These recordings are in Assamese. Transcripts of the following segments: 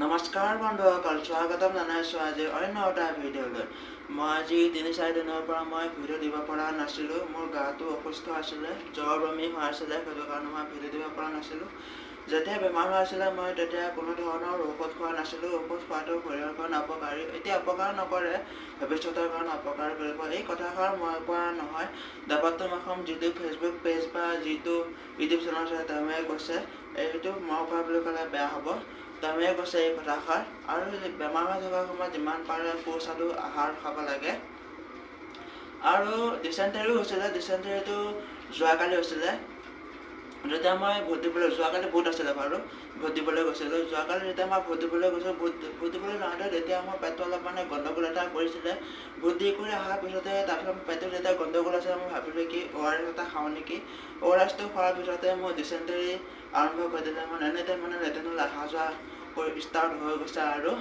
নমস্কাৰ বন্ধুসকল স্বাগতম জনাইছোঁ আজি অন্য এটা ভিডিঅ'লৈ। মই আজি তিনি চাৰি দিনৰ পৰা মই ভিডিঅ' দিব পৰা নাছিলোঁ মোৰ গাটো অসুস্থ আছিলে জ্বৰ বমি হৈ আছিলে সেইটো কাৰণে মই ভিডিঅ' দিব পৰা নাছিলোঁ। যেতিয়া বেমাৰ হৈ আছিলে মই তেতিয়া কোনো ধৰণৰ ঔষধ খোৱা নাছিলোঁ ঔষধ খোৱাটো শৰীৰৰ কাৰণে অপকাৰী এতিয়া অপকাৰ নকৰে ভৱিষ্যতৰ কাৰণে অপকাৰ কৰিব। এই কথাষাৰ মই কোৱা নহয় দেৱত্তম অসম যিটো ফেচবুক পেজ বা যিটো ইউটিউব চেনেল আছে তেওঁৱে কৈছে এইটো মই কোৱা বুলি ক'লে বেয়া হ'ব। তেওঁৱে কৈছে এই কথাষাৰ। আৰু বেমাৰ হৈ থকা সময়ত যিমান পাৰে সুস্বাদু আহাৰ খাব লাগে। আৰু ডিচেণ্টেৰীও হৈছিলে ডিচেণ্টেৰীটো যোৱাকালি হৈছিলে। যেতিয়া মই ভোট দিবলৈ যোৱাকালি ভোট আছিলে বাৰু ভোট দিবলৈ গৈছিলোঁ। যোৱাকালি যেতিয়া মই ভোট দিবলৈ গৈছিলোঁ ভোট ভোট দিবলৈ যাওঁতে তেতিয়া মোৰ পেটটো অলপ মানে গণ্ডগোল এটা কৰিছিলে। ভোট দি কৰি অহাৰ পিছতে তাৰপিছত পেটটো যেতিয়া এছ এটা খাওঁ নেকি? এছটো খোৱাৰ পিছতে মোৰ ডিচেণ্টেৰী আৰম্ভ কৰি দিলে। মানে এনি মানে লেট্ৰিনলৈ অহা যোৱা কৰি ষ্টাৰ্ট হৈ গৈছে আৰু।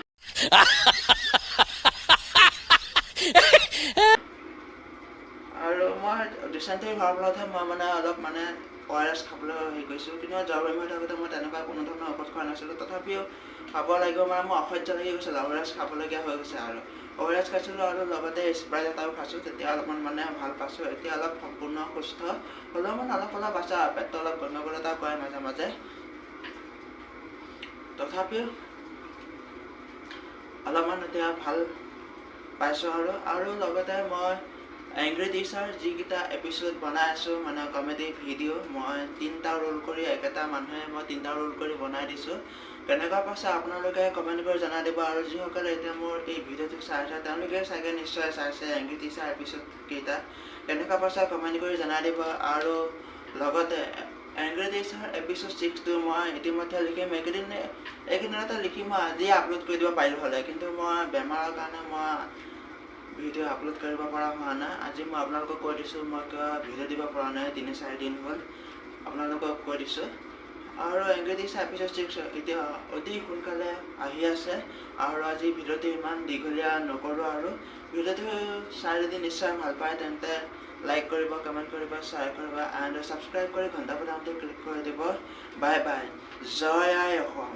আৰু মই ডিচেণ্টেৰী হোৱাৰ ফলতহে মই মানে অলপ মানে অ' আৰ এছ খাবলৈ হেৰি কৰিছোঁ। কিন্তু মই জ্বৰ বেমাৰ থাকোঁতে মই তেনেকুৱা কোনো ধৰণৰ ঔষধ খোৱা নাছিলোঁ। তথাপিও খাব লাগিব মানে মই অসহ্য লাগি গৈছিল অ' আৰ এছ খাবলগীয়া হৈ গৈছে আৰু। অ' আৰ এছ খাইছিলোঁ আৰু লগতে স্প্ৰাইট এটাও খাইছোঁ তেতিয়া অলপমান মানে ভাল পাইছোঁ। এতিয়া অলপ সম্পূৰ্ণ সুস্থ। হ'লেও মানে অলপ অলপ আছে পেটটো অলপ গণ্ডগোল এটা কৰে মাজে মাজে। তথাপিও অলপমান এতিয়া ভাল পাইছোঁ আৰু আৰু লগতে মই এংগ্ৰি টিচাৰ যিকেইটা এপিছ'ড বনাই আছোঁ মানে কমেডি ভিডিঅ' মই তিনিটা ৰোল কৰি একেটা মানুহে মই তিনিটা ৰোল কৰি বনাই দিছোঁ। কেনেকুৱা পাইছে? আপোনালোকে কমেণ্ট কৰি জনাই দিব আৰু যিসকলে এতিয়া মোৰ এই ভিডিঅ'টো চাইছে তেওঁলোকে চাগে নিশ্চয় চাইছে এংগ্ৰি টিচাৰ এপিছ'ড কেইটা। কেনেকুৱা পাইছে কমেণ্ট কৰি জনাই দিব আৰু লগতে এংগ্ৰি টিচাৰ এপিছ'ড ছিক্সটো মই ইতিমধ্যে লিখিম। এইকেইদিন এইকেইদিনতে লিখি মই আজিয়ে আপলোড কৰি দিব পাৰিলোঁ হ'লে। কিন্তু মই বেমাৰৰ কাৰণে মই ভিডিঅ' আপলোড কৰিব পৰা হোৱা নাই। আজি মই আপোনালোকক কৈ দিছোঁ মই কিয় ভিডিঅ' দিব পৰা নাই তিনি চাৰি দিন হ'ল। আপোনালোকক কৈ দিছোঁ। আৰু এংগ্ৰেজিছ এপিছ'ড ছিক্স এতিয়া অতি সোনকালে আহি আছে আৰু আজি ভিডিঅ'টো ইমান দীঘলীয়া নকৰোঁ আৰু। ভিডিঅ'টো চাই যদি নিশ্চয় ভাল পায় তেন্তে লাইক কৰিব কমেণ্ট কৰিব শ্বেয়াৰ কৰিব এণ্ড ছাবস্ক্ৰাইব কৰি ঘণ্টা বটামটো ক্লিক কৰি দিব। বাই বাই জয় আই অসম।